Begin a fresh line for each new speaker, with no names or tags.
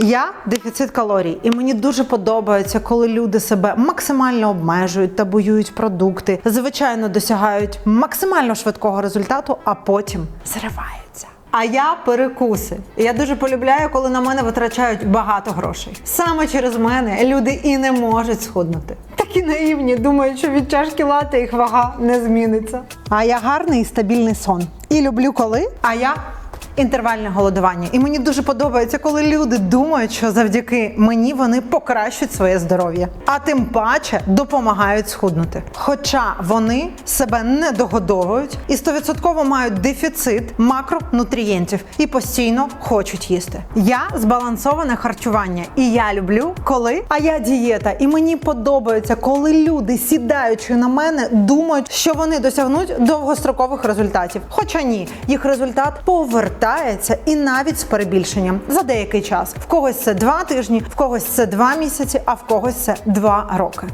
Я дефіцит калорій, і мені дуже подобається, коли люди себе максимально обмежують, табуюють продукти, звичайно досягають максимально швидкого результату, а потім зриваються. А я перекуси. Я дуже полюбляю, коли на мене витрачають багато грошей. Саме через мене люди і не можуть схуднути. Такі наївні, думають, що від чашки лати їх вага не зміниться. А я гарний і стабільний сон. І люблю коли. А я інтервальне голодування. І мені дуже подобається, коли люди думають, що завдяки мені вони покращать своє здоров'я, а тим паче допомагають схуднути. Хоча вони себе не догодовують і стовідсотково мають дефіцит макронутрієнтів і постійно хочуть їсти. Я збалансоване харчування, і я люблю коли. А я дієта, і мені подобається, коли люди, сідаючи на мене, думають, що вони досягнуть довгострокових результатів. Хоча ні, їх результат повертається і навіть з перебільшенням за деякий час. В когось це два тижні, в когось це два місяці, а в когось це два роки.